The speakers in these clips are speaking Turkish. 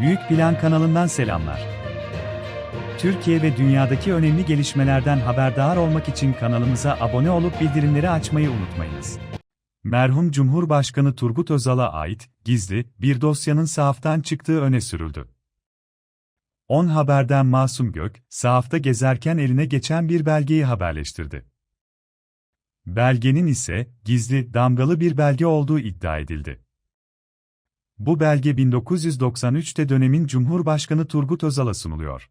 Büyük Plan kanalından selamlar. Türkiye ve dünyadaki önemli gelişmelerden haberdar olmak için kanalımıza abone olup bildirimleri açmayı unutmayınız. Merhum Cumhurbaşkanı Turgut Özal'a ait gizli bir dosyanın sahaftan çıktığı öne sürüldü. 10 Haber'den Masum Gök, sahafta gezerken eline geçen bir belgeyi haberleştirdi. Belgenin ise gizli, damgalı bir belge olduğu iddia edildi. Bu belge 1993'te dönemin Cumhurbaşkanı Turgut Özal'a sunuluyor.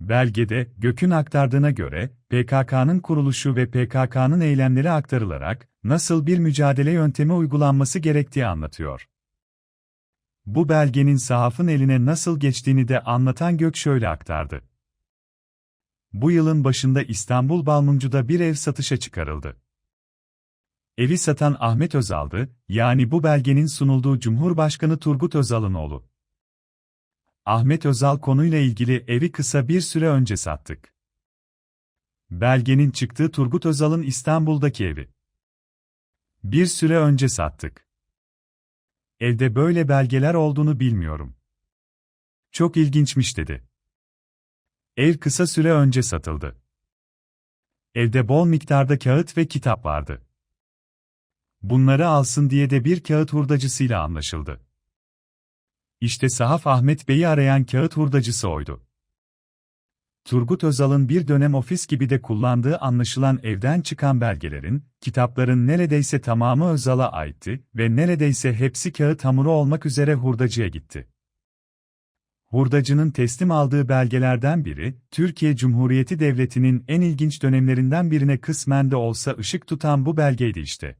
Belgede, Gök'ün aktardığına göre, PKK'nın kuruluşu ve PKK'nın eylemleri aktarılarak, nasıl bir mücadele yöntemi uygulanması gerektiği anlatıyor. Bu belgenin sahafın eline nasıl geçtiğini de anlatan Gök şöyle aktardı. Bu yılın başında İstanbul Balmumcu'da bir ev satışa çıkarıldı. Evi satan Ahmet Özal'dı, yani bu belgenin sunulduğu Cumhurbaşkanı Turgut Özal'ın oğlu. Ahmet Özal konuyla ilgili evi kısa bir süre önce sattık. Belgenin çıktığı Turgut Özal'ın İstanbul'daki evi. Bir süre önce sattık. Evde böyle belgeler olduğunu bilmiyorum. Çok ilginçmiş dedi. Ev kısa süre önce satıldı. Evde bol miktarda kağıt ve kitap vardı. Bunları alsın diye de bir kağıt hurdacısıyla anlaşıldı. İşte sahaf Ahmet Bey'i arayan kağıt hurdacısı oydu. Turgut Özal'ın bir dönem ofis gibi de kullandığı anlaşılan evden çıkan belgelerin, kitapların neredeyse tamamı Özal'a aitti ve neredeyse hepsi kağıt hamuru olmak üzere hurdacıya gitti. Hurdacının teslim aldığı belgelerden biri, Türkiye Cumhuriyeti Devleti'nin en ilginç dönemlerinden birine kısmen de olsa ışık tutan bu belgeydi işte.